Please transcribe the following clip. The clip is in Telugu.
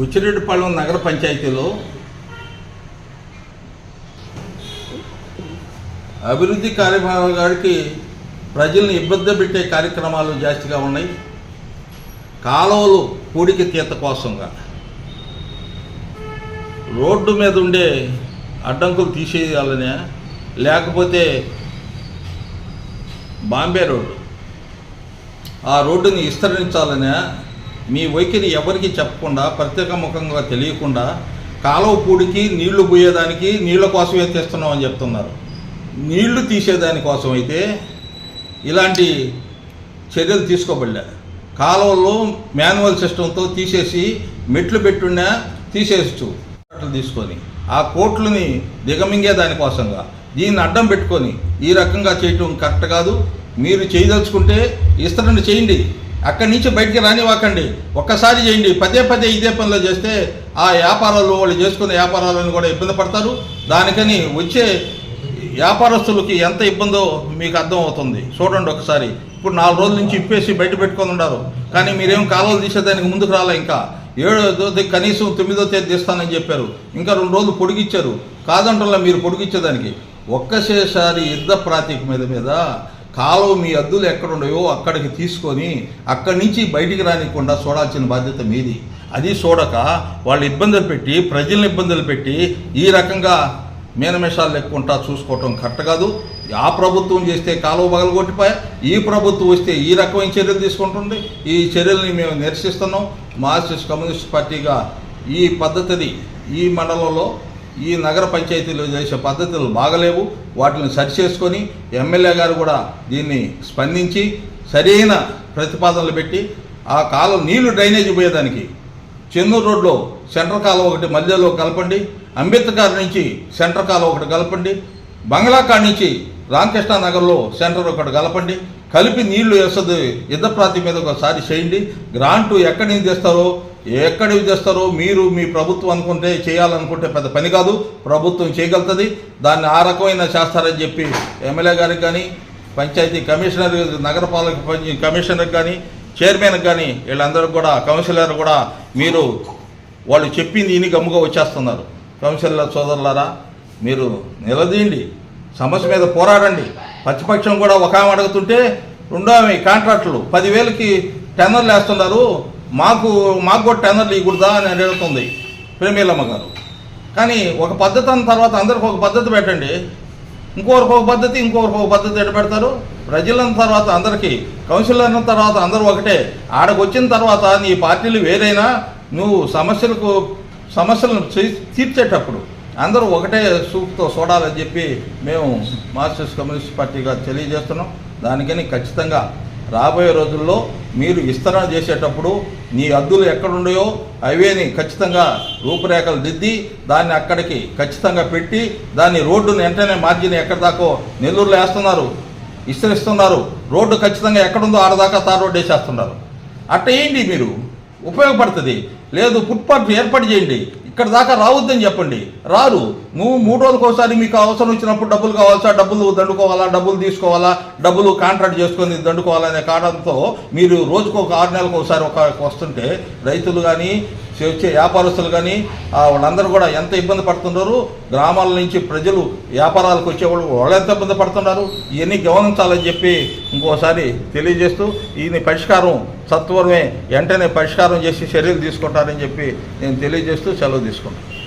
బుచ్చిరెడ్డిపాళెం నగర పంచాయతీలో అభివృద్ధి కార్యక్రమాలకి ప్రజల్ని ఇబ్బంది పెట్టే కార్యక్రమాలు జాస్తిగా ఉన్నాయి. కాలువలు పూడికి తీత కోసంగా. రోడ్డు మీద ఉండే అడ్డంకులు తీసేయాలనే లేకపోతే బాంబే రోడ్డు. ఆ రోడ్డుని విస్తరించాలనే మీ వైఖరి ఎవరికి చెప్పకుండా ప్రత్యేకముఖంగా తెలియకుండా కాలువ పూడికి నీళ్ళు పోయేదానికి నీళ్ళ కోసమే తెస్తున్నాం అని చెప్తున్నారు. నీళ్ళు తీసేదానికోసం అయితే ఇలాంటి చర్యలు తీసుకోబడలే. కాలువలో మాన్యువల్ సిస్టంతో తీసేసి మెట్లు పెట్టున్నా తీసేయచ్చు కోట్లు తీసుకొని ఆ కోట్లని దిగమింగే దానికోసంగా దీన్ని అడ్డం పెట్టుకొని ఈ రకంగా చేయటం కరెక్ట్ కాదు. మీరు చేయదలుచుకుంటే ఇస్తారని చేయండి. అక్కడి నుంచి బయటికి రానివ్వకండి. ఒక్కసారి చేయండి. పదే పదే ఇదే పనిలో చేస్తే ఆ వ్యాపారాలు వాళ్ళు చేసుకునే వ్యాపారాలను కూడా ఇబ్బంది పడతారు. దానికని వచ్చే వ్యాపారస్తులకి ఎంత ఇబ్బందో మీకు అర్థం అవుతుంది చూడండి ఒకసారి. ఇప్పుడు నాలుగు రోజుల నుంచి ఇప్పేసి బయట పెట్టుకొని ఉన్నారు. కానీ మీరేం కాలువలు తీసేదానికి ముందుకు రాలే ఇంకా. ఏడో కనీసం తొమ్మిదో తేదీ తీస్తానని చెప్పారు. ఇంకా రెండు రోజులు పొడిగిచ్చారు. కాదంటల్లా మీరు పొడిగిచ్చేదానికి. ఒక్కసేసారి యుద్ధ ప్రాతిక మీద మీద కాలువ మీ అద్దులు ఎక్కడ అక్కడికి తీసుకొని అక్కడి నుంచి బయటికి రానికుండా చూడాల్సిన బాధ్యత మీది. అది చూడక వాళ్ళు ఇబ్బందులు పెట్టి ప్రజల్ని ఇబ్బందులు పెట్టి ఈ రకంగా మీనమేషాలు లెక్కుంటా చూసుకోవటం కరెక్ట్ కాదు. ఆ ప్రభుత్వం చేస్తే కాలువ పగలగొట్టిపోయా ఈ ప్రభుత్వం వస్తే ఈ రకమైన చర్యలు తీసుకుంటుంది. ఈ చర్యల్ని మేము నిరసిస్తున్నాం. మార్క్సిస్ట్ కమ్యూనిస్ట్ పార్టీగా ఈ పద్ధతిని ఈ మండలంలో ఈ నగర పంచాయతీలో చేసే పద్ధతులు బాగలేవు. వాటిని సరిచేసుకొని ఎమ్మెల్యే గారు కూడా దీన్ని స్పందించి సరైన ప్రతిపాదనలు పెట్టి ఆ కాలం నీళ్ళు డ్రైనేజ్ పోయేదానికి చెన్నూరు రోడ్లో సెంటర్ కాలం ఒకటి మధ్యలో కలపండి అంబేద్కర్ నుంచి సెంటర్ కాలం ఒకటి కలపండి బంగ్లాకాడ్ నుంచి రామకృష్ణ నగర్లో సెంటర్ ఒకటి కలపండి కలిపి నీళ్ళు వేస్తుంది యుద్ధ ప్రాతి మీద ఒకసారి చేయండి. గ్రాంటు ఎక్కడి నుంచి తెస్తారో ఎక్కడివి చేస్తారో మీరు మీ ప్రభుత్వం అనుకుంటే చేయాలనుకుంటే పెద్ద పని కాదు. ప్రభుత్వం చేయగలుగుతుంది. దాన్ని ఆ రకమైన చేస్తారని చెప్పి ఎమ్మెల్యే గారికి కానీ పంచాయతీ కమిషనర్ నగరపాలక పంచ- కమిషనర్కి కానీ చైర్మన్కి కానీ వీళ్ళందరూ కూడా కౌన్సిలర్ కూడా మీరు వాళ్ళు చెప్పింది ఇని గమ్ముగా వచ్చేస్తున్నారు. కౌన్సిలర్ సోదరులారా మీరు నిలదీయండి. సమస్య మీద పోరాడండి. ప్రతిపక్షం కూడా ఒక ఆమె అడుగుతుంటే రెండో ఆమె కాంట్రాక్టులు పదివేలకి టెండర్లు వేస్తున్నారు. మాకు మాకు కూడా టెండర్లు ఇవ్వకూడదా అని అడుగుతుంది ప్రేమీలమ్మ గారు. కానీ ఒక పద్ధతి అన్న తర్వాత అందరికి ఒక పద్ధతి పెట్టండి. ఇంకొకరికి ఒక పద్ధతి ఇంకొకరికి ఒక పద్ధతి ఎట్ట పెడతారు? ప్రజలన్న తర్వాత అందరికీ కౌన్సిలర్ అన్న తర్వాత అందరూ ఒకటే. ఆడకు వచ్చిన తర్వాత నీ పార్టీలు వేరైనా నువ్వు సమస్యలకు సమస్యలను తీర్చేటప్పుడు అందరూ ఒకటే సూపుతో చూడాలని చెప్పి మేము మార్క్సిస్ట్ కమ్యూనిస్ట్ పార్టీగా తెలియజేస్తున్నాం. దానికని ఖచ్చితంగా రాబోయే రోజుల్లో మీరు విస్తరణ చేసేటప్పుడు నీ అద్దులు ఎక్కడుండయో అవేని ఖచ్చితంగా రూపురేఖలు దిద్ది దాన్ని అక్కడికి ఖచ్చితంగా పెట్టి దాన్ని రోడ్డును వెంటనే మార్జిన్ ఎక్కడిదాకో నెల్లూరులో వేస్తున్నారు విస్తరిస్తున్నారు. రోడ్డు ఖచ్చితంగా ఎక్కడుందో ఆడదాకా తార్ రోడ్డు వేసేస్తున్నారు. అట్ట వేయండి మీరు? ఉపయోగపడుతుంది. లేదు ఫుట్పాత్ ఏర్పాటు చేయండి. ఇక్కడ దాకా రావద్దని చెప్పండి. రారు. నువ్వు మూడు రోజులకు ఒకసారి మీకు అవసరం వచ్చినప్పుడు డబ్బులు కావాల్సా డబ్బులు దండుకోవాలా? డబ్బులు తీసుకోవాలా? డబ్బులు కాంట్రాక్ట్ చేసుకొని దండుకోవాలనే కారణంతో మీరు రోజుకు ఒక ఆరు నెలలకు ఒకసారి ఒక వస్తుంటే రైతులు కానీ వచ్చే వ్యాపారస్తులు కానీ వాళ్ళందరూ కూడా ఎంత ఇబ్బంది పడుతున్నారు గ్రామాల నుంచి ప్రజలు వ్యాపారాలకు వచ్చేవాళ్ళు వాళ్ళు ఎంత ఇబ్బంది పడుతున్నారు ఇవన్నీ గమనించాలని చెప్పి ఇంకోసారి తెలియజేస్తూ ఈయన పరిష్కారం సత్వరమే వెంటనే పరిష్కారం చేసి చర్యలు తీసుకుంటారని చెప్పి నేను తెలియజేస్తూ సెలవు తీసుకుంటాను